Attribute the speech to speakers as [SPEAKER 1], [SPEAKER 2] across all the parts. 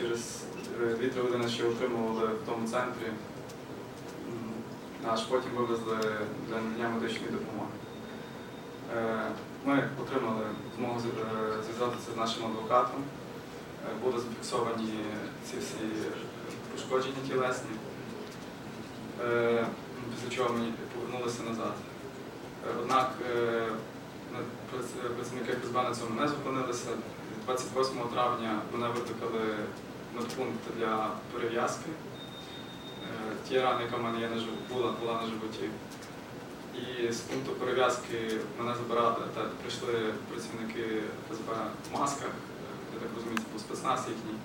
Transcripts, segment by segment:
[SPEAKER 1] через е, 2-3 години ще отримували в тому центрі. Аж потім вивезли для надання медичної допомоги. Е, Ми отримали змогу е, зв'язатися з нашим адвокатом. Були зафіксовані ці всі пошкодження тілесні. Після чого ми повернулися назад. Однак на- прац- працівники ФСБ на цьому не зупинилися. 28 травня мене викликали медпункт для перев'язки. Е, Ті рани, яка в мене є на була, була на животі. І з пункту перев'язки мене забирали та прийшли працівники ФСБ в масках, е, я так розумію, це був спецназ їхній.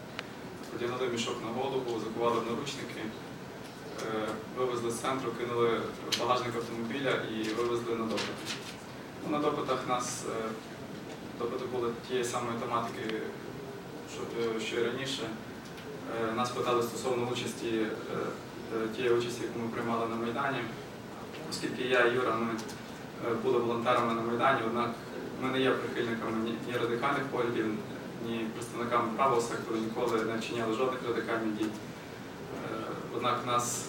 [SPEAKER 1] Подягнули мішок на голову, закували наручники, е, вивезли з центру, кинули багажник автомобіля і вивезли на допит. Ну, на допитах нас е, допити були тієї самої тематики, що, е, і раніше. Е, Нас питали стосовно участі, е, е, тієї участі, яку ми приймали на Майдані. Оскільки я і Юра, ми е, були волонтерами на Майдані, однак ми не є прихильниками ні, радикальних поглядів, ні представниками правого сектору, ніколи не вчиняли жодних радикальних дій. Е, Однак нас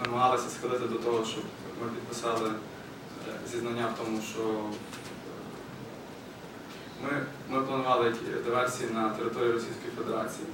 [SPEAKER 1] е, намагалися схилити до того, щоб ми підписали е, зізнання в тому, що е, ми, ми планували диверсії на території Російської Федерації.